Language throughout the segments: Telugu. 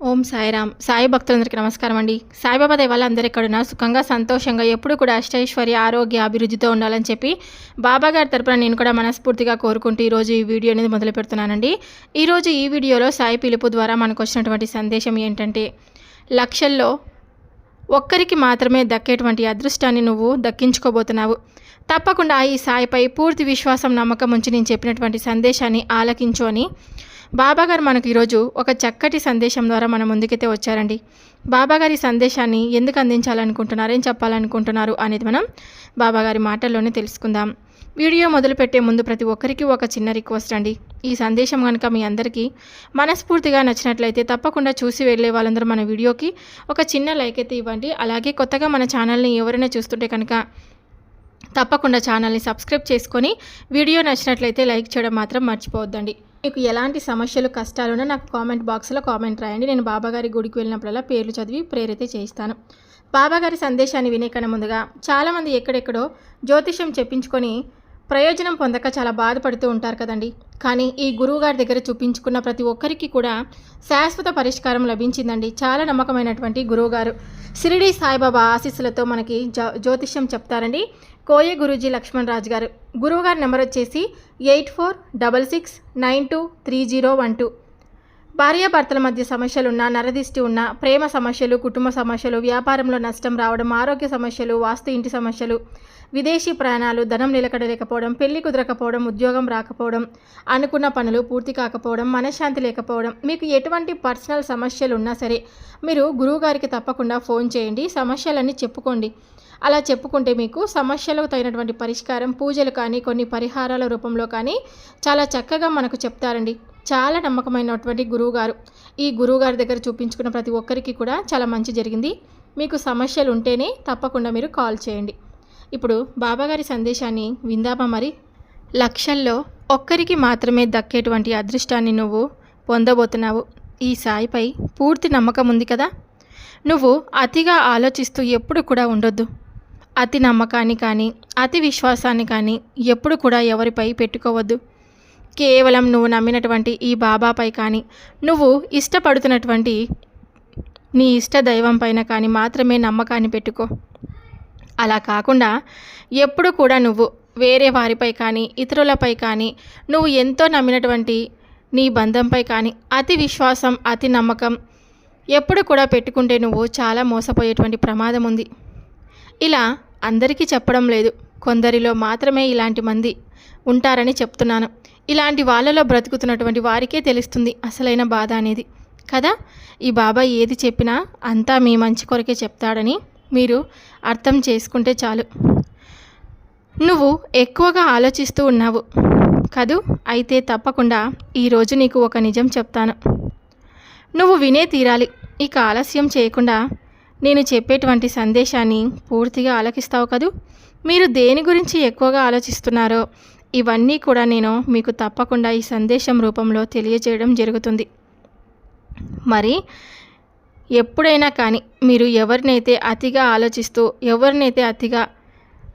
ఓం సాయిరామ్. సాయి భక్తులందరికీ నమస్కారం అండి. సాయిబాబా దయ అందరూ అందరు ఎక్కడున్నా సుఖంగా సంతోషంగా ఎప్పుడు కూడా అష్టైశ్వర్య ఆరోగ్య అభివృద్ధితో ఉండాలని చెప్పి బాబా గారి తరపున నేను కూడా మనస్ఫూర్తిగా కోరుకుంటూ ఈరోజు ఈ వీడియో అనేది మొదలు పెడుతున్నానండి. ఈరోజు ఈ వీడియోలో సాయి పిలుపు ద్వారా మనకు వచ్చినటువంటి సందేశం ఏంటంటే లక్షల్లో ఒక్కరికి మాత్రమే దక్కేటువంటి అదృష్టాన్ని నువ్వు దక్కించుకోబోతున్నావు. తప్పకుండా ఈ సాయిపై పూర్తి విశ్వాసం నమ్మకం ఉంచి నేను చెప్పినటువంటి సందేశాన్ని ఆలకించు అని బాబాగారు మనకు ఈరోజు ఒక చక్కటి సందేశం ద్వారా మన ముందుకైతే వచ్చారండి. బాబాగారి సందేశాన్ని ఎందుకు అందించాలనుకుంటున్నారు ఏం చెప్పాలనుకుంటున్నారు అనేది మనం బాబాగారి మాటల్లోనే తెలుసుకుందాం. వీడియో మొదలుపెట్టే ముందు ప్రతి ఒక్కరికి ఒక చిన్న రిక్వెస్ట్ అండి. ఈ సందేశం కనుక మీ అందరికీ మనస్ఫూర్తిగా నచ్చినట్లయితే తప్పకుండా చూసి వెళ్ళే వాళ్ళందరూ మన వీడియోకి ఒక చిన్న లైక్ అయితే ఇవ్వండి. అలాగే కొత్తగా మన ఛానల్ని ఎవరైనా చూస్తుంటే కనుక తప్పకుండా ఛానల్ని సబ్స్క్రైబ్ చేసుకొని వీడియో నచ్చినట్లయితే లైక్ చేయడం మాత్రం మర్చిపోవద్దండి. మీకు ఎలాంటి సమస్యలు కష్టాలున్నా నాకు కామెంట్ బాక్స్లో కామెంట్ రాయండి. నేను బాబాగారి గుడికి వెళ్ళినప్పుడల్లా పేర్లు చదివి ప్రేరిత చేయిస్తాను. బాబాగారి సందేశాన్ని వినే కన్నా ముందుగా చాలామంది ఎక్కడెక్కడో జ్యోతిష్యం చెప్పించుకొని ప్రయోజనం పొందక చాలా బాధపడుతూ ఉంటారు కదండి. కానీ ఈ గురువుగారి దగ్గర చూపించుకున్న ప్రతి ఒక్కరికి కూడా శాశ్వత పరిష్కారం లభించిందండి. చాలా నమ్మకమైనటువంటి గురువుగారు షిరిడి సాయిబాబా ఆశీస్సులతో మనకి జ్యో జ్యోతిష్యం చెప్తారండి. కోయ గురూజీ లక్ష్మణ్ రాజు గారు. గురువుగారి నెంబర్ వచ్చేసి eight four double six nine two three zero one two. భార్యాభర్తల మధ్య సమస్యలున్నా నరదిష్టి ఉన్న ప్రేమ సమస్యలు కుటుంబ సమస్యలు వ్యాపారంలో నష్టం రావడం ఆరోగ్య సమస్యలు వాస్తు ఇంటి సమస్యలు విదేశీ ప్రయాణాలు ధనం నిలకడలేకపోవడం పెళ్ళి కుదరకపోవడం ఉద్యోగం రాకపోవడం అనుకున్న పనులు పూర్తి కాకపోవడం మనశ్శాంతి లేకపోవడం మీకు ఎటువంటి పర్సనల్ సమస్యలు ఉన్నా సరే మీరు గురువుగారికి తప్పకుండా ఫోన్ చేయండి సమస్యలన్నీ చెప్పుకోండి. అలా చెప్పుకుంటే మీకు సమస్యలకు తగినటువంటి పరిష్కారం పూజలు కానీ కొన్ని పరిహారాల రూపంలో కానీ చాలా చక్కగా మనకు చెప్తారండి. చాలా నమ్మకమైనటువంటి గురువుగారు. ఈ గురువుగారి దగ్గర చూపించుకున్న ప్రతి ఒక్కరికి కూడా చాలా మంచి జరిగింది. మీకు సమస్యలు ఉంటేనే తప్పకుండా మీరు కాల్ చేయండి. ఇప్పుడు బాబాగారి సందేశాన్ని విందామా మరి? లక్షల్లో ఒక్కరికి మాత్రమే దక్కేటువంటి అదృష్టాన్ని నువ్వు పొందబోతున్నావు. ఈ సాయిపై పూర్తి నమ్మకం ఉంది కదా? నువ్వు అతిగా ఆలోచిస్తూ ఎప్పుడు కూడా ఉండొద్దు. అతి నమ్మకాన్ని కానీ అతి విశ్వాసాన్ని కానీ ఎప్పుడు కూడా ఎవరిపై పెట్టుకోవద్దు. కేవలం నువ్వు నమ్మినటువంటి ఈ బాబాపై కానీ నువ్వు ఇష్టపడుతున్నటువంటి నీ ఇష్ట దైవం పైన కానీ మాత్రమే నమ్మకాన్ని పెట్టుకో. అలా కాకుండా ఎప్పుడు కూడా నువ్వు వేరే వారిపై కానీ ఇతరులపై కానీ నువ్వు ఎంతో నమ్మినటువంటి నీ బంధంపై కానీ అతి విశ్వాసం అతి నమ్మకం ఎప్పుడు కూడా పెట్టుకుంటే నువ్వు చాలా మోసపోయేటువంటి ప్రమాదం ఉంది. ఇలా అందరికీ చెప్పడం లేదు. కొందరిలో మాత్రమే ఇలాంటి మంది ఉంటారని చెప్తున్నాను. ఇలాంటి వాళ్ళలో బ్రతుకుతున్నటువంటి వారికే తెలుస్తుంది అసలైన బాధ అనేది. కదా? ఈ బాబాయ్ ఏది చెప్పినా అంతా మీ మంచి కొరకే చెప్తాడని మీరు అర్థం చేసుకుంటే చాలు. నువ్వు ఎక్కువగా ఆలోచిస్తూ ఉన్నావు కదూ? అయితే తప్పకుండా ఈరోజు నీకు ఒక నిజం చెప్తాను. నువ్వు వినే తీరాలి. ఇక ఆలస్యం చేయకుండా నేను చెప్పేటువంటి సందేశాన్ని పూర్తిగా ఆలకిస్తావు కదూ? మీరు దేని గురించి ఎక్కువగా ఆలోచిస్తున్నారో ఇవన్నీ కూడా నేను మీకు తప్పకుండా ఈ సందేశం రూపంలో తెలియజేయడం జరుగుతుంది. మరి ఎప్పుడైనా కానీ మీరు ఎవరినైతే అతిగా ఆలోచిస్తూ ఎవరినైతే అతిగా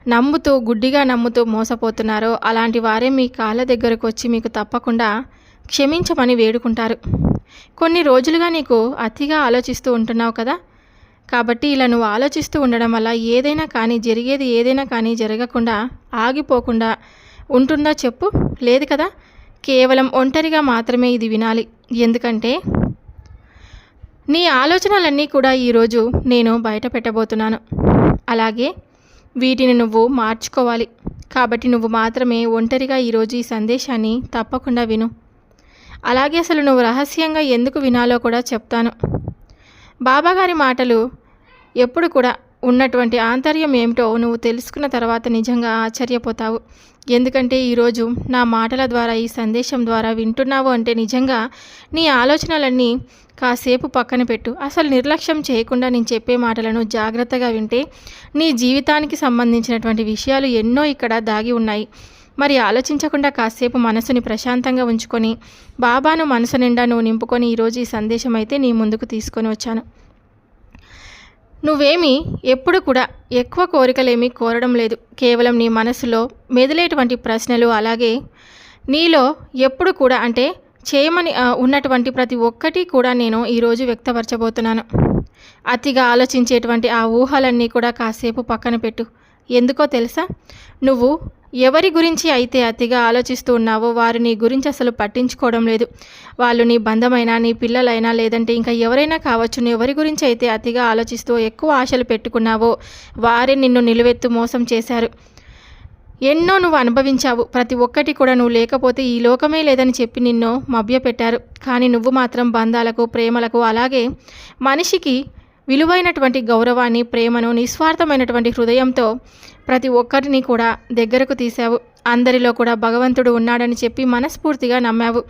నమ్ముతూ గుడ్డిగా నమ్ముతూ మోసపోతున్నారో అలాంటి వారే మీ కాళ్ళ దగ్గరకు వచ్చి మీకు తప్పకుండా క్షమించమని వేడుకుంటారు. కొన్ని రోజులుగా నీకు అతిగా ఆలోచిస్తూ ఉంటున్నావు కదా? కాబట్టి ఇలా నువ్వు ఆలోచిస్తూ ఉండడం వల్ల ఏదైనా కానీ జరిగేది ఏదైనా కానీ జరగకుండా ఆగిపోకుండా ఉంటుందా చెప్పు? లేదు కదా. కేవలం ఒంటరిగా మాత్రమే ఇది వినాలి. ఎందుకంటే నీ ఆలోచనలన్నీ కూడా ఈరోజు నేను బయట పెట్టబోతున్నాను. అలాగే వీటిని నువ్వు మార్చుకోవాలి. కాబట్టి నువ్వు మాత్రమే ఒంటరిగా ఈరోజు ఈ సందేశాన్ని తప్పకుండా విను. అలాగే అసలు నువ్వు రహస్యంగా ఎందుకు వినాలో కూడా చెప్తాను. బాబాగారి మాటలు ఎప్పుడు కూడా ఉన్నటువంటి ఆంతర్యం ఏమిటో నువ్వు తెలుసుకున్న తర్వాత నిజంగా ఆశ్చర్యపోతావు. ఎందుకంటే ఈరోజు నా మాటల ద్వారా ఈ సందేశం ద్వారా వింటున్నావు అంటే నిజంగా నీ ఆలోచనలన్నీ కాసేపు పక్కన పెట్టు. అసలు నిర్లక్ష్యం చేయకుండా నేను చెప్పే మాటలను జాగ్రత్తగా వింటే నీ జీవితానికి సంబంధించినటువంటి విషయాలు ఎన్నో ఇక్కడ దాగి ఉన్నాయి. మరి ఆలోచించకుండా కాసేపు మనసుని ప్రశాంతంగా ఉంచుకొని బాబాను మనసు నిండా నువ్వు నింపుకొని ఈరోజు ఈ సందేశం అయితే నీ ముందుకు తీసుకొని వచ్చాను. నువ్వేమీ ఎప్పుడు కూడా ఎక్కువ కోరికలేమీ కోరడం లేదు. కేవలం నీ మనసులో మెదిలేటువంటి ప్రశ్నలు అలాగే నీలో ఎప్పుడు కూడా అంటే చేయమని ఉన్నటువంటి ప్రతి ఒక్కటి కూడా నేను ఈరోజు వ్యక్తపరచబోతున్నాను. అతిగా ఆలోచించేటువంటి ఆ ఊహలన్నీ కూడా కాసేపు పక్కన పెట్టు. ఎందుకో తెలుసా? నువ్వు ఎవరి గురించి అయితే అతిగా ఆలోచిస్తూ ఉన్నావో వారు నీ గురించి అసలు పట్టించుకోవడం లేదు. వాళ్ళు నీ బంధమైనా నీ పిల్లలైనా లేదంటే ఇంకా ఎవరైనా కావచ్చు నువ్వు ఎవరి గురించి అయితే అతిగా ఆలోచిస్తూ ఎక్కువ ఆశలు పెట్టుకున్నావో వారే నిన్ను నిలువెత్తు మోసం చేశారు. ఎన్నో నువ్వు అనుభవించావు. ప్రతి ఒక్కటి కూడా నువ్వు లేకపోతే ఈ లోకమే లేదని చెప్పి నిన్ను మభ్యపెట్టారు. కానీ నువ్వు మాత్రం బంధాలకు ప్రేమలకు అలాగే మనిషికి విలువైనటువంటి గౌరవాన్ని ప్రేమను నిస్వార్థమైనటువంటి హృదయంతో ప్రతి ఒక్కరిని కూడా దగ్గరకు తీశావు. అందరిలో కూడా భగవంతుడు ఉన్నాడని చెప్పి మనస్ఫూర్తిగా నమ్మావు.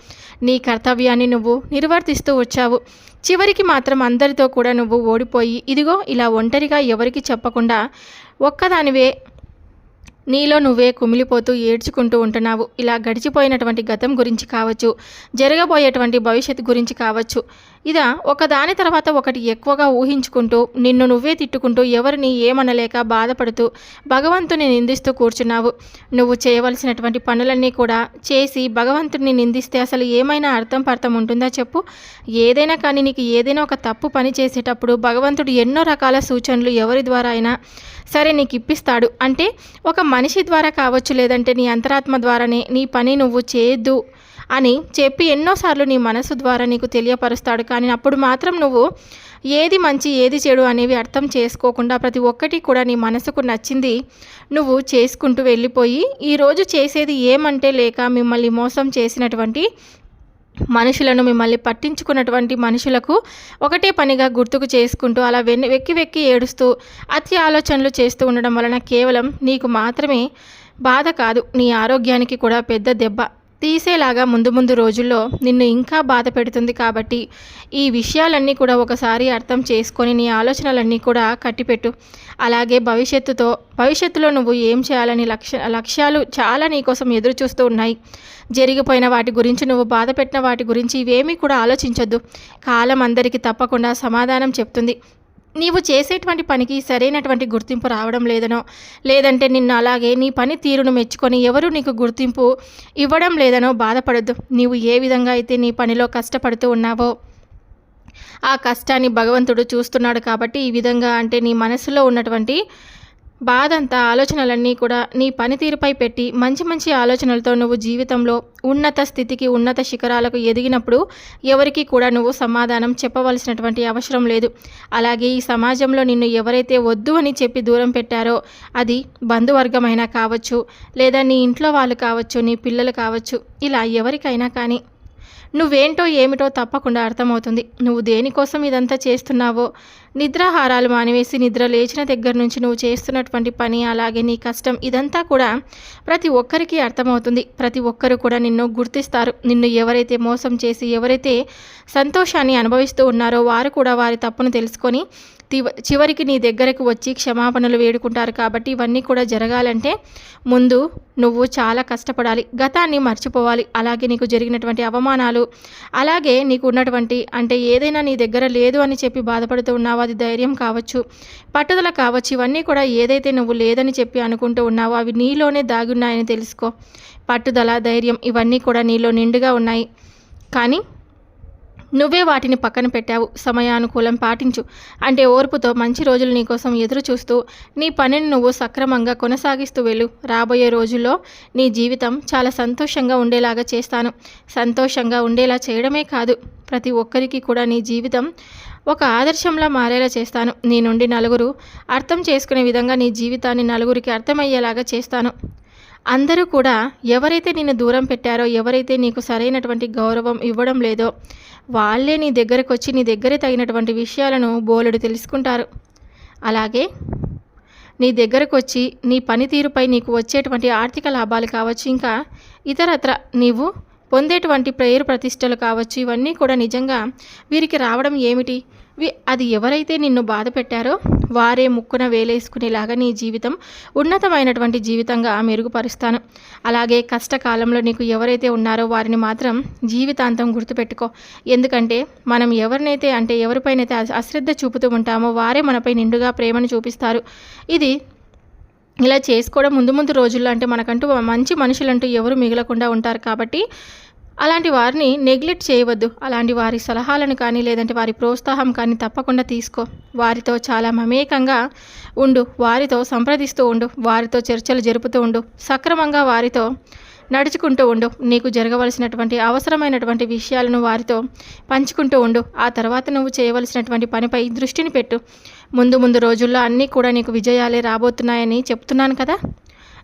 నీ కర్తవ్యాన్ని నువ్వు నిర్వర్తిస్తూ వచ్చావు. చివరికి మాత్రం అందరితో కూడా నువ్వు ఓడిపోయి ఇదిగో ఇలా ఒంటరిగా ఎవరికి చెప్పకుండా ఒక్కదానివే నీలో నువ్వే కుమిలిపోతూ ఏడ్చుకుంటూ ఉంటున్నావు. ఇలా గడిచిపోయినటువంటి గతం గురించి కావచ్చు జరగబోయేటువంటి భవిష్యత్తు గురించి కావచ్చు ఇదా ఒకదాని తర్వాత ఒకటి ఎక్కువగా ఊహించుకుంటూ నిన్ను నువ్వే తిట్టుకుంటూ ఎవరిని ఏమనలేక బాధపడుతూ భగవంతుని నిందిస్తూ కూర్చున్నావు. నువ్వు చేయవలసినటువంటి పనులన్నీ కూడా చేసి భగవంతుని నిందిస్తే అసలు ఏమైనా అర్థం పర్థం ఉంటుందా చెప్పు? ఏదైనా కానీ నీకు ఏదైనా ఒక తప్పు పని చేసేటప్పుడు భగవంతుడు ఎన్నో రకాల సూచనలు ఎవరి ద్వారా అయినా సరే నీకు ఇప్పిస్తాడు. అంటే ఒక మనిషి ద్వారా కావచ్చు లేదంటే నీ అంతరాత్మ ద్వారానే నీ పని నువ్వు చేయొద్దు. అని చెప్పి ఎన్నోసార్లు నీ మనసు ద్వారా నీకు తెలియపరుస్తాడు. కానీ అప్పుడు మాత్రం నువ్వు ఏది మంచి ఏది చెడు అనేవి అర్థం చేసుకోకుండా ప్రతి ఒక్కటి కూడా నీ మనసుకు నచ్చింది నువ్వు చేసుకుంటూ వెళ్ళిపోయి ఈరోజు చేసేది ఏమంటే లేక మిమ్మల్ని మోసం చేసినటువంటి మనుషులను మిమ్మల్ని పట్టించుకున్నటువంటి మనుషులకు ఒకటే పనిగా గుర్తుకు చేసుకుంటూ అలా వెన్ని వెక్కి వెక్కి ఏడుస్తూ అతి ఆలోచనలు చేస్తూ ఉండడం వలన కేవలం నీకు మాత్రమే బాధ కాదు నీ ఆరోగ్యానికి కూడా పెద్ద దెబ్బ. తీసేలాగా ముందు ముందు రోజుల్లో నిన్ను ఇంకా బాధ పెడుతుంది కాబట్టి ఈ విషయాలన్నీ కూడా ఒకసారి అర్థం చేసుకొని నీ ఆలోచనలన్నీ కూడా కట్టిపెట్టు. అలాగే భవిష్యత్తుతో భవిష్యత్తులో నువ్వు ఏం చేయాలని లక్ష్య లక్ష్యాలు చాలా నీకోసం ఎదురు చూస్తూ ఉన్నాయి. జరిగిపోయిన వాటి గురించి నువ్వు బాధ పెట్టిన వాటి గురించి ఇవేమీ కూడా ఆలోచించొద్దు. కాలం అందరికీ తప్పకుండా సమాధానం చెప్తుంది. నీవు చేసేటువంటి పనికి సరైనటువంటి గుర్తింపు రావడం లేదనో లేదంటే నిన్ను అలాగే నీ పని తీరును మెచ్చుకొని ఎవరు నీకు గుర్తింపు ఇవ్వడం లేదనో బాధపడద్దు. నీవు ఏ విధంగా అయితే నీ పనిలో కష్టపడుతూ ఉన్నావో ఆ కష్టాన్ని భగవంతుడు చూస్తున్నాడు కాబట్టి ఈ విధంగా అంటే నీ మనసులో ఉన్నటువంటి బాధంతా ఆలోచనలన్నీ కూడా నీ పనితీరుపై పెట్టి మంచి మంచి ఆలోచనలతో నువ్వు జీవితంలో ఉన్నత స్థితికి ఉన్నత శిఖరాలకు ఎదిగినప్పుడు ఎవరికి కూడా నువ్వు సమాధానం చెప్పవలసినటువంటి అవసరం లేదు. అలాగే ఈ సమాజంలో నిన్ను ఎవరైతే వద్దు అని చెప్పి దూరం పెట్టారో అది బంధువర్గమైనా కావచ్చు లేదా నీ ఇంట్లో వాళ్ళు కావచ్చు నీ పిల్లలు కావచ్చు ఇలా ఎవరికైనా కానీ నువ్వేంటో ఏమిటో తప్పకుండా అర్థమవుతుంది. నువ్వు దేనికోసం ఇదంతా చేస్తున్నావో? నిద్రాహారాలు మానివేసి నిద్ర లేచిన దగ్గర నుంచి నువ్వు చేస్తున్నటువంటి పని అలాగే నీ కష్టం ఇదంతా కూడా ప్రతి ఒక్కరికి అర్థమవుతుంది. ప్రతి ఒక్కరు కూడా నిన్ను గుర్తిస్తారు. నిన్ను ఎవరైతే మోసం చేసి ఎవరైతే సంతోషాన్ని అనుభవిస్తూ ఉన్నారో వారు కూడా వారి తప్పును తెలుసుకొని చివరికి నీ దగ్గరకు వచ్చి క్షమాపణలు వేడుకుంటారు కాబట్టి ఇవన్నీ కూడా జరగాలంటే ముందు నువ్వు చాలా కష్టపడాలి. గతాన్ని మర్చిపోవాలి. అలాగే నీకు జరిగినటువంటి అవమానాలు అలాగే నీకు ఉన్నటువంటి అంటే ఏదైనా నీ దగ్గర లేదు అని చెప్పి బాధపడుతూ ఉన్నావో అది ధైర్యం కావచ్చు పట్టుదల కావచ్చు ఇవన్నీ కూడా ఏదైతే నువ్వు లేదని చెప్పి అనుకుంటూ ఉన్నావో అవి నీలోనే దాగి ఉన్నాయని తెలుసుకో. పట్టుదల ధైర్యం ఇవన్నీ కూడా నీలో నిండుగా ఉన్నాయి. కానీ నువ్వే వాటిని పక్కన పెట్టావు. సమయానుకూలం పాటించు. అంటే ఓర్పుతో మంచి రోజులు నీకోసం ఎదురు చూస్తూ నీ పనిని నువ్వు సక్రమంగా కొనసాగిస్తూ వెళ్ళు. రాబోయే రోజుల్లో నీ జీవితం చాలా సంతోషంగా ఉండేలాగా చేస్తాను. సంతోషంగా ఉండేలా చేయడమే కాదు ప్రతి ఒక్కరికి కూడా నీ జీవితం ఒక ఆదర్శంలా మారేలా చేస్తాను. నీ నుండి నలుగురు అర్థం చేసుకునే విధంగా నీ జీవితాన్ని నలుగురికి అర్థమయ్యేలాగా చేస్తాను. అందరూ కూడా ఎవరైతే నిన్ను దూరం పెట్టారో ఎవరైతే నీకు సరైనటువంటి గౌరవం ఇవ్వడం లేదో వాళ్ళే నీ దగ్గరకు వచ్చి నీ దగ్గరే తగినటువంటి విషయాలను బోలెడు తెలుసుకుంటారు. అలాగే నీ దగ్గరకు వచ్చి నీ పనితీరుపై నీకు వచ్చేటువంటి ఆర్థిక లాభాలు కావచ్చు ఇంకా ఇతరత్ర నీవు పొందేటువంటి ప్రేరు ప్రతిష్టలు కావచ్చు ఇవన్నీ కూడా నిజంగా వీరికి రావడం ఏమిటి? అది ఎవరైతే నిన్ను బాధ పెట్టారో వారే ముక్కున వేలేసుకునేలాగా నీ జీవితం ఉన్నతమైనటువంటి జీవితంగా మెరుగుపరుస్తాను. అలాగే కష్టకాలంలో నీకు ఎవరైతే ఉన్నారో వారిని మాత్రం జీవితాంతం గుర్తుపెట్టుకో. ఎందుకంటే మనం ఎవరినైతే అంటే ఎవరిపైనైతే అశ్రద్ధ చూపుతూ ఉంటామో వారే మనపై నిండుగా ప్రేమను చూపిస్తారు. ఇది ఇలా చేసుకోవడం ముందు ముందు రోజుల్లో అంటే మనకంటూ మంచి మనుషులంటూ ఎవరు మిగలకుండా ఉంటారు కాబట్టి అలాంటి వారిని నెగ్లెక్ట్ చేయవద్దు. అలాంటి వారి సలహాలను కానీ లేదంటే వారి ప్రోత్సాహం కానీ తప్పకుండా తీసుకో. వారితో చాలా మమేకంగా ఉండు. వారితో సంప్రదిస్తూ ఉండు. వారితో చర్చలు జరుపుతూ ఉండు. సక్రమంగా వారితో నడుచుకుంటూ ఉండు. నీకు జరగవలసినటువంటి అవసరమైనటువంటి విషయాలను వారితో పంచుకుంటూ ఉండు. ఆ తర్వాత నువ్వు చేయవలసినటువంటి పనిపై దృష్టిని పెట్టు. ముందు ముందు రోజుల్లో అన్నీ కూడా నీకు విజయాలే రాబోతున్నాయని చెప్తున్నాను కదా?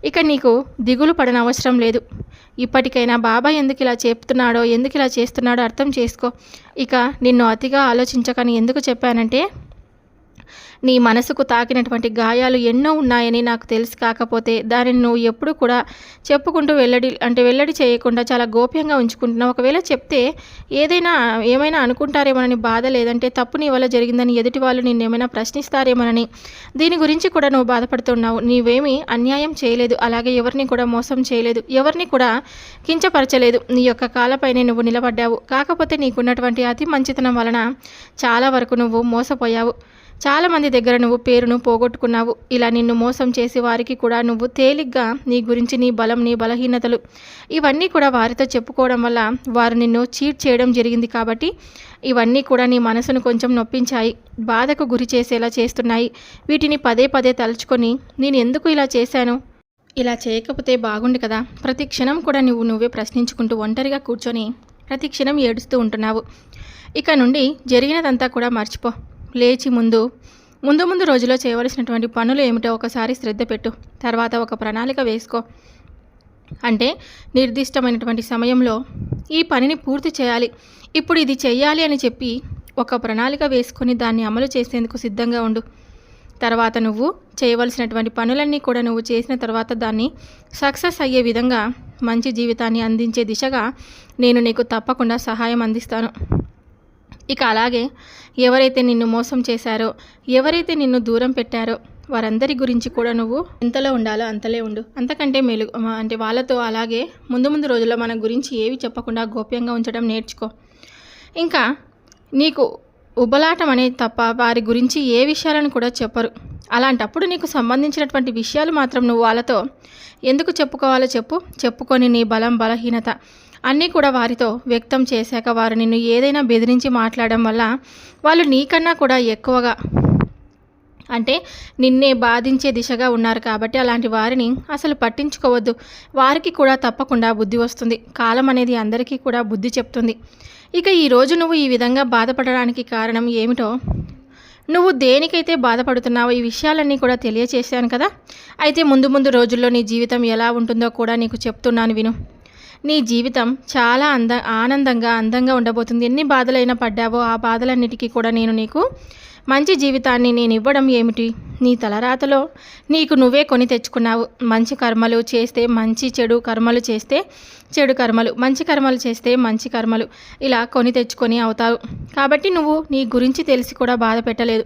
ఇక నీకు దిగులు పడన అవసరం లేదు. ఇప్పటికైనా బాబాయ్ ఎందుకు ఇలా చెప్తున్నాడో ఎందుకు ఇలా చేస్తున్నాడో అర్థం చేసుకో. ఇక నిన్ను అతిగా ఆలోచించకని ఎందుకు చెప్పానంటే నీ మనసుకు తాకినటువంటి గాయాలు ఎన్నో ఉన్నాయని నాకు తెలుసు. కాకపోతే దానిని నువ్వు ఎప్పుడు కూడా చెప్పుకుంటూ వెల్లడి అంటే వెల్లడి చేయకుండా చాలా గోప్యంగా ఉంచుకుంటున్నావు. ఒకవేళ చెప్తే ఏదైనా ఏమైనా అనుకుంటారేమోనని బాధ లేదంటే తప్పు నీ వల్ల జరిగిందని ఎదుటి వాళ్ళు నిన్ను ఏమైనా ప్రశ్నిస్తారేమోనని దీని గురించి కూడా నువ్వు బాధపడుతున్నావు. నీవేమీ అన్యాయం చేయలేదు. అలాగే ఎవరిని కూడా మోసం చేయలేదు. ఎవరిని కూడా కించపరచలేదు. నీ యొక్క కాలపైనే నువ్వు నిలబడ్డావు. కాకపోతే నీకున్నటువంటి అతి మంచితనం వలన చాలా వరకు నువ్వు మోసపోయావు. చాలామంది దగ్గర నువ్వు పేరును పోగొట్టుకున్నావు. ఇలా నిన్ను మోసం చేసి వారికి కూడా నువ్వు తేలిగ్గా నీ గురించి నీ బలం నీ బలహీనతలు ఇవన్నీ కూడా వారితో చెప్పుకోవడం వల్ల వారు నిన్ను చీట్ చేయడం జరిగింది కాబట్టి ఇవన్నీ కూడా నీ మనసును కొంచెం నొప్పించాయి. బాధకు గురి చేసేలా చేస్తున్నాయి. వీటిని పదే పదే తలుచుకొని నేను ఎందుకు ఇలా చేశాను? ఇలా చేయకపోతే బాగుండు కదా. ప్రతి క్షణం కూడా నువ్వు నువ్వే ప్రశ్నించుకుంటూ ఒంటరిగా కూర్చొని ప్రతి క్షణం ఏడుస్తూ ఉంటున్నావు. ఇక నుండి జరిగినదంతా కూడా మర్చిపో. లేచి ముందు ముందు ముందు రోజుల్లో చేయవలసినటువంటి పనులు ఏమిటో ఒకసారి శ్రద్ధ పెట్టు. తర్వాత ఒక ప్రణాళిక వేసుకో. అంటే నిర్దిష్టమైనటువంటి సమయంలో ఈ పనిని పూర్తి చేయాలి. ఇప్పుడు ఇది చేయాలి అని చెప్పి ఒక ప్రణాళిక వేసుకొని దాన్ని అమలు చేసేందుకు సిద్ధంగా ఉండు. తర్వాత నువ్వు చేయవలసినటువంటి పనులన్నీ కూడా నువ్వు చేసిన తర్వాత దాన్ని సక్సెస్ అయ్యే విధంగా మంచి జీవితాన్ని అందించే దిశగా నేను నీకు తప్పకుండా సహాయం అందిస్తాను. ఇక అలాగే ఎవరైతే నిన్ను మోసం చేశారో ఎవరైతే నిన్ను దూరం పెట్టారో వారందరి గురించి కూడా నువ్వు ఎంతలో ఉండాలో అంతలే ఉండు. అంతకంటే మెలు అంటే వాళ్ళతో అలాగే ముందు ముందు రోజుల్లో మన గురించి ఏవి చెప్పకుండా గోప్యంగా ఉంచడం నేర్చుకో. ఇంకా నీకు ఉబలాటం అనేది తప్ప వారి గురించి ఏ విషయాలను కూడా చెప్పరు. అలాంటప్పుడు నీకు సంబంధించినటువంటి విషయాలు మాత్రం నువ్వు వాళ్ళతో ఎందుకు చెప్పుకోవాలో చెప్పు. చెప్పుకొని నీ బలం బలహీనత అన్నీ కూడా వారితో వ్యక్తం చేశాక వారు నిన్ను ఏదైనా బెదిరించి మాట్లాడడం వల్ల వాళ్ళు నీకన్నా కూడా ఎక్కువగా అంటే నిన్నే బాధించే దిశగా ఉన్నారు కాబట్టి అలాంటి వారిని అసలు పట్టించుకోవద్దు. వారికి కూడా తప్పకుండా బుద్ధి వస్తుంది. కాలం అనేది అందరికీ కూడా బుద్ధి చెప్తుంది. ఇక ఈరోజు నువ్వు ఈ విధంగా బాధపడడానికి కారణం ఏమిటో? నువ్వు దేనికైతే బాధపడుతున్నావో ఈ విషయాలన్నీ కూడా తెలియచేశాను కదా? అయితే ముందు ముందు రోజుల్లో నీ జీవితం ఎలా ఉంటుందో కూడా నీకు చెప్తున్నాను విను. నీ జీవితం చాలా అంద ఆనందంగా అందంగా ఉండబోతుంది. ఎన్ని బాధలైనా పడ్డావో ఆ బాధలన్నిటికీ కూడా నేను నీకు మంచి జీవితాన్ని నేను ఇవ్వడం ఏమిటి? నీ తలరాతలో నీకు నువ్వే కొని తెచ్చుకున్నావు. మంచి కర్మలు చేస్తే మంచి చెడు కర్మలు చేస్తే చెడు కర్మలు మంచి కర్మలు చేస్తే మంచి కర్మలు. ఇలా కొని తెచ్చుకొని అవుతావు. కాబట్టి నువ్వు నీ గురించి తెలిసి కూడా బాధ పెట్టలేదు.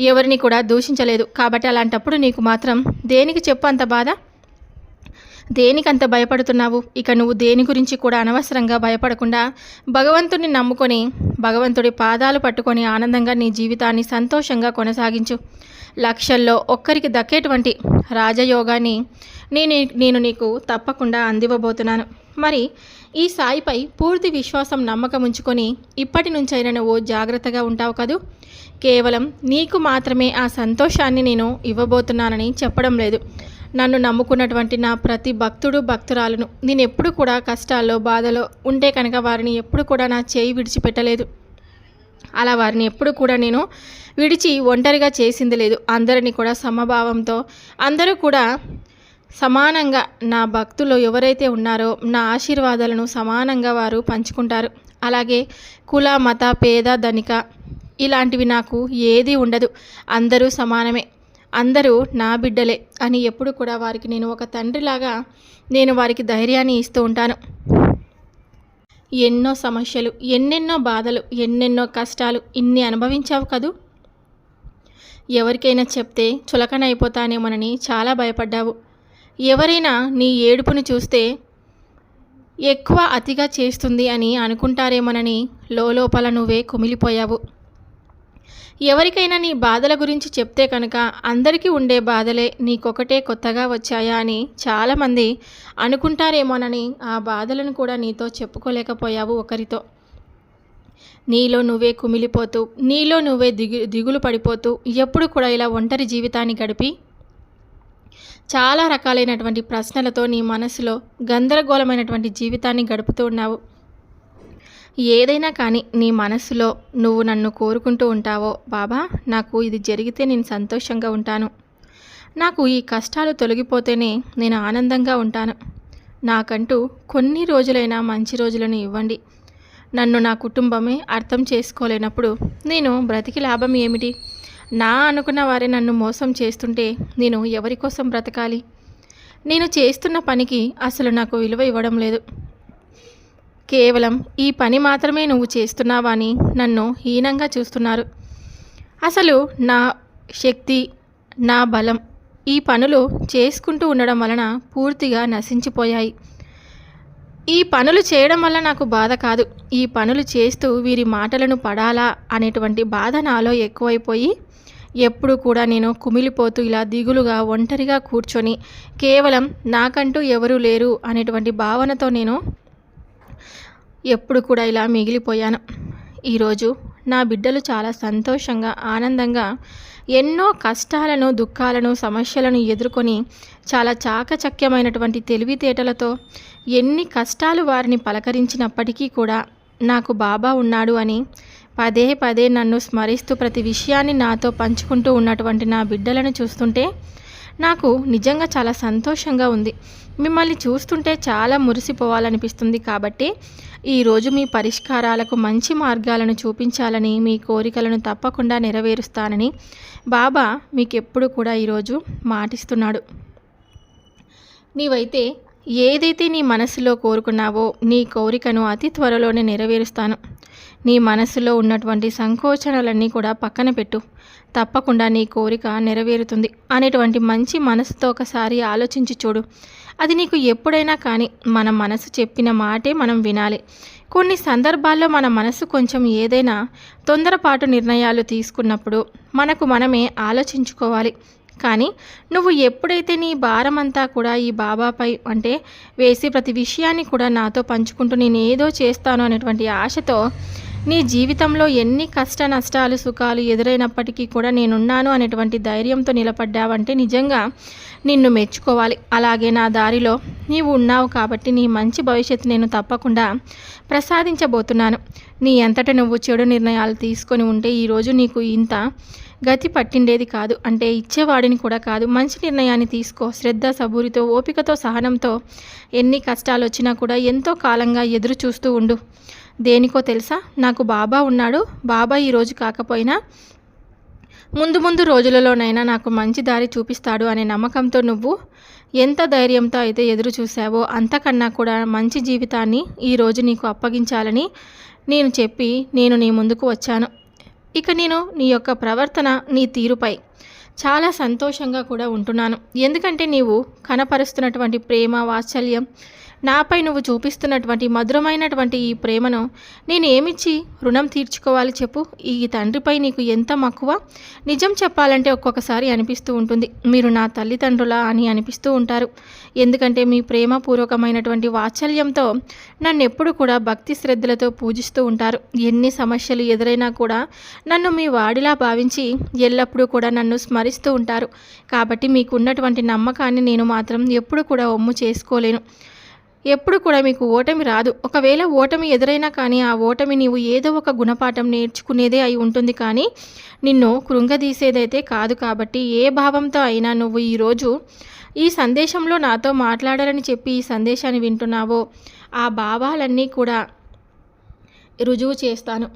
ఎవరిని కూడా దూషించలేదు. కాబట్టి అలాంటప్పుడు నీకు మాత్రం దేనికి చెప్పు అంత బాధ? దేనికంత భయపడుతున్నావు? ఇక నువ్వు దేని గురించి కూడా అనవసరంగా భయపడకుండా భగవంతుని నమ్ముకొని భగవంతుడి పాదాలు పట్టుకొని ఆనందంగా నీ జీవితాన్ని సంతోషంగా కొనసాగించు. లక్షల్లో ఒక్కరికి దక్కేటువంటి రాజయోగాన్ని నేను నేను నీకు తప్పకుండా అందివ్వబోతున్నాను. మరి ఈ సాయిపై పూర్తి విశ్వాసం నమ్మకం ఉంచుకొని ఇప్పటి నుంచైనా నువ్వు జాగ్రత్తగా ఉంటావు కదూ? కేవలం నీకు మాత్రమే ఆ సంతోషాన్ని నేను ఇవ్వబోతున్నానని చెప్పడం లేదు. నన్ను నమ్ముకున్నటువంటి నా ప్రతి భక్తుడు భక్తురాలను నేను ఎప్పుడు కూడా కష్టాల్లో బాధలో ఉంటే కనుక వారిని ఎప్పుడు కూడా నా చేయి విడిచిపెట్టలేదు. అలా వారిని ఎప్పుడు కూడా నేను విడిచి ఒంటరిగా చేసింది లేదు. అందరినీ కూడా సమభావంతో అందరూ కూడా సమానంగా నా భక్తులు ఎవరైతే ఉన్నారో నా ఆశీర్వాదాలను సమానంగా వారు పంచుకుంటారు. అలాగే కుల మత పేద ధనిక ఇలాంటివి నాకు ఏది ఉండదు. అందరూ సమానమే. అందరూ నా బిడ్డలే అని ఎప్పుడు కూడా వారికి నేను ఒక తండ్రిలాగా నేను వారికి ధైర్యాన్ని ఇస్తూ ఉంటాను. ఎన్నో సమస్యలు ఎన్నెన్నో బాధలు ఎన్నెన్నో కష్టాలు ఇన్ని అనుభవించావు కదూ? ఎవరికైనా చెప్తే చులకన అయిపోతానేమోనని చాలా భయపడ్డావు. ఎవరైనా నీ ఏడుపుని చూస్తే ఎక్కువ అతిగా చేస్తుంది అని అనుకుంటారేమోనని లోపల నువ్వే కుమిలిపోయావు. ఎవరికైనా నీ బాధల గురించి చెప్తే కనుక అందరికీ ఉండే బాధలే నీకొకటే కొత్తగా వచ్చాయా అని చాలామంది అనుకుంటారేమోనని ఆ బాధలను కూడా నీతో చెప్పుకోలేకపోయావు ఒకరితో. నీలో నువ్వే కుమిలిపోతూ నీలో నువ్వే దిగు దిగులు పడిపోతూ ఎప్పుడు కూడా ఇలా ఒంటరి జీవితాన్ని గడిపి చాలా రకాలైనటువంటి ప్రశ్నలతో నీ మనసులో గందరగోళమైనటువంటి జీవితాన్ని గడుపుతూ ఉన్నావు. ఏదైనా కానీ నీ మనసులో నువ్వు నన్ను కోరుకుంటూ ఉంటావో బాబా నాకు ఇది జరిగితే నేను సంతోషంగా ఉంటాను. నాకు ఈ కష్టాలు తొలగిపోతేనే నేను ఆనందంగా ఉంటాను. నాకంటూ కొన్ని రోజులైనా మంచి రోజులను ఇవ్వండి. నన్ను నా కుటుంబమే అర్థం చేసుకోలేనప్పుడు నేను బ్రతికి లాభం ఏమిటి? నా అనుకున్న వారే నన్ను మోసం చేస్తుంటే నేను ఎవరి కోసం బ్రతకాలి? నేను చేస్తున్న పనికి అసలు నాకు విలువ ఇవ్వడం లేదు. కేవలం ఈ పని మాత్రమే నువ్వు చేస్తున్నావా అని నన్ను హీనంగా చూస్తున్నారు. అసలు నా శక్తి నా బలం ఈ పనులు చేసుకుంటూ ఉండడం వలన పూర్తిగా నశించిపోయాయి. ఈ పనులు చేయడం వల్ల నాకు బాధ కాదు. ఈ పనులు చేస్తూ వీరి మాటలను పడాలా అనేటువంటి బాధ నాలో ఎక్కువైపోయి ఎప్పుడు కూడా నేను కుమిలిపోతూ ఇలా దిగులుగా ఒంటరిగా కూర్చొని కేవలం నాకంటూ ఎవరూ లేరు అనేటువంటి భావనతో నేను ఎప్పుడు కూడా ఇలా మిగిలిపోయాను. ఈరోజు నా బిడ్డలు చాలా సంతోషంగా ఆనందంగా ఎన్నో కష్టాలను దుఃఖాలను సమస్యలను ఎదుర్కొని చాలా చాకచక్యమైనటువంటి తెలివితేటలతో ఎన్ని కష్టాలు వారిని పలకరించినప్పటికీ కూడా నాకు బాబా ఉన్నాడు అని పదే పదే నన్ను స్మరిస్తూ ప్రతి విషయాన్ని నాతో పంచుకుంటూ ఉన్నటువంటి నా బిడ్డలను చూస్తుంటే నాకు నిజంగా చాలా సంతోషంగా ఉంది. మిమ్మల్ని చూస్తుంటే చాలా మురిసిపోవాలనిపిస్తుంది కాబట్టి ఈరోజు మీ పరిష్కారాలకు మంచి మార్గాలను చూపించాలని మీ కోరికలను తప్పకుండా నెరవేరుస్తానని బాబా మీకు ఎప్పుడు కూడా ఈరోజు మాటిస్తున్నాడు. నీవైతే ఏదైతే నీ మనసులో కోరుకున్నావో నీ కోరికను అతి త్వరలోనే నెరవేరుస్తాను. నీ మనసులో ఉన్నటువంటి సంకోచనలన్నీ కూడా పక్కన పెట్టు. తప్పకుండా నీ కోరిక నెరవేరుతుంది అనేటువంటి మంచి మనసుతో ఒకసారి ఆలోచించి చూడు. అది నీకు ఎప్పుడైనా కానీ మన మనసు చెప్పిన మాటే మనం వినాలి. కొన్ని సందర్భాల్లో మన మనసు కొంచెం ఏదైనా తొందరపాటు నిర్ణయాలు తీసుకున్నప్పుడు మనకు మనమే ఆలోచించుకోవాలి. కానీ నువ్వు ఎప్పుడైతే నీ భారమంతా కూడా ఈ బాబాపై అంటే వేసి ప్రతి విషయాన్ని కూడా నాతో పంచుకుంటూ నేను ఏదో చేస్తాను అనేటువంటి ఆశతో నీ జీవితంలో ఎన్ని కష్ట నష్టాలు సుఖాలు ఎదురైనప్పటికీ కూడా నేనున్నాను అనేటువంటి ధైర్యంతో నిలబడ్డావంటే నిజంగా నిన్ను మెచ్చుకోవాలి. అలాగే నా దారిలో నీవు ఉన్నావు కాబట్టి నీ మంచి భవిష్యత్తు నేను తప్పకుండా ప్రసాదించబోతున్నాను. నీ ఎంతట నువ్వు చెడు నిర్ణయాలు తీసుకొని ఉంటే ఈరోజు నీకు ఇంత గతి పట్టిండేది కాదు. అంటే ఇచ్చేవాడిని కూడా కాదు. మంచి నిర్ణయాన్ని తీసుకో. శ్రద్ధ సబూరితో ఓపికతో సహనంతో ఎన్ని కష్టాలు వచ్చినా కూడా ఎంతో కాలంగా ఎదురు చూస్తూ ఉండు. దేనికో తెలుసా? నాకు బాబా ఉన్నాడు. బాబా ఈరోజు కాకపోయినా ముందు ముందు రోజులలోనైనా నాకు మంచి దారి చూపిస్తాడు అనే నమ్మకంతో నువ్వు ఎంత ధైర్యంతో అయితే ఎదురు చూసావో అంతకన్నా కూడా మంచి జీవితాన్ని ఈరోజు నీకు అప్పగించాలని నేను చెప్పి నేను నీ ముందుకు వచ్చాను. ఇక నేను నీ యొక్క ప్రవర్తన నీ తీరుపై చాలా సంతోషంగా కూడా ఉంటున్నాను. ఎందుకంటే నీవు కనపరుస్తున్నటువంటి ప్రేమ వాత్సల్యం నాపై నువ్వు చూపిస్తున్నటువంటి మధురమైనటువంటి ఈ ప్రేమను నేను ఏమిచ్చి రుణం తీర్చుకోవాలి చెప్పు? ఈ తండ్రిపై నీకు ఎంత మక్కువ? నిజం చెప్పాలంటే ఒక్కొక్కసారి అనిపిస్తూ ఉంటుంది. మీరు నా తల్లిదండ్రులా అని అనిపిస్తూ ఉంటారు. ఎందుకంటే మీ ప్రేమపూర్వకమైనటువంటి వాత్సల్యంతో నన్ను ఎప్పుడు కూడా భక్తి శ్రద్ధలతో పూజిస్తూ ఉంటారు. ఎన్ని సమస్యలు ఎదురైనా కూడా నన్ను మీ వాడిలా భావించి ఎల్లప్పుడూ కూడా నన్ను స్మరిస్తూ ఉంటారు. కాబట్టి మీకున్నటువంటి నమ్మకాన్ని నేను మాత్రం ఎప్పుడు కూడా ఒమ్ము చేసుకోలేను. ఎప్పుడు కూడా మీకు ఓటమి రాదు. ఒకవేళ ఓటమి ఎదురైనా కానీ ఆ ఓటమి నీవు ఏదో ఒక గుణపాఠం నేర్చుకునేదే అయి ఉంటుంది కానీ నిన్ను కృంగదీసేదైతే కాదు కాబట్టి ఏ భావంతో అయినా నువ్వు ఈరోజు ఈ సందేశంలో నాతో మాట్లాడాలని చెప్పి ఈ సందేశాన్ని వింటున్నావో ఆ భావాలన్నీ కూడా రుజువు చేస్తాను.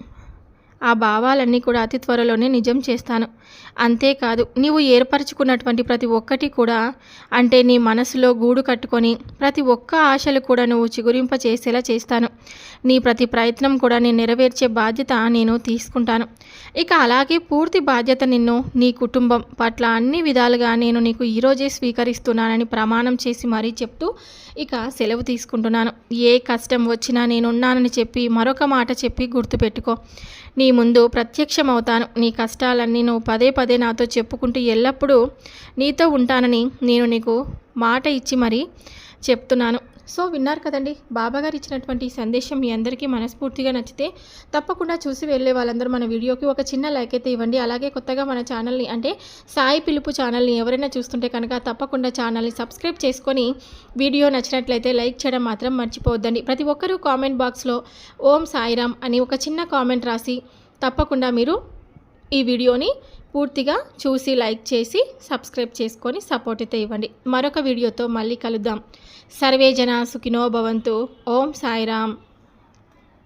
ఆ భావాలన్నీ కూడా అతి త్వరలోనే నిజం చేస్తాను. అంతేకాదు నీవు ఏర్పరచుకున్నటువంటి ప్రతి ఒక్కటి కూడా అంటే నీ మనసులో గూడు కట్టుకొని ప్రతి ఒక్క ఆశలు కూడా నువ్వు చిగురింప చేసేలా చేస్తాను. నీ ప్రతి ప్రయత్నం కూడా నేను నెరవేర్చే బాధ్యత నేను తీసుకుంటాను. ఇక అలాగే పూర్తి బాధ్యత నిన్ను నీ కుటుంబం పట్ల అన్ని విధాలుగా నేను నీకు ఈరోజే స్వీకరిస్తున్నానని ప్రమాణం చేసి మరీ చెప్తూ ఇక సెలవు తీసుకుంటున్నాను. ఏ కష్టం వచ్చినా నేనున్నానని చెప్పి మరొక మాట చెప్పి గుర్తుపెట్టుకో. నీ ముందు ప్రత్యక్షమవుతాను. నీ కష్టాలన్నీ నువ్వు పదే పదే నాతో చెప్పుకుంటూ ఎల్లప్పుడూ నీతో ఉంటానని నేను నీకు మాట ఇచ్చి మరీ చెప్తున్నాను. సో విన్నారు కదండి బాబాగారు ఇచ్చినటువంటి సందేశం మీ అందరికీ మనస్ఫూర్తిగా నచ్చితే తప్పకుండా చూసి వెళ్ళే వాళ్ళందరూ మన వీడియోకి ఒక చిన్న లైక్ అయితే ఇవ్వండి. అలాగే కొత్తగా మన ఛానల్ని అంటే సాయి పిలుపు ఛానల్ని ఎవరైనా చూస్తుంటే కనుక తప్పకుండా ఛానల్ని సబ్స్క్రైబ్ చేసుకొని వీడియో నచ్చినట్లయితే లైక్ చేయడం మాత్రం మర్చిపోవద్దండి. ప్రతి ఒక్కరూ కామెంట్ బాక్స్లో ఓం సాయిరామ్ అని ఒక చిన్న కామెంట్ రాసి తప్పకుండా మీరు ఈ వీడియోని పూర్తిగా చూసి లైక్ చేసి సబ్స్క్రైబ్ చేసుకొని సపోర్ట్ అయితే ఇవ్వండి. మరొక వీడియోతో మళ్ళీ కలుద్దాం. సర్వే జన సుఖినో భవంతు. ఓం సాయిరామ్.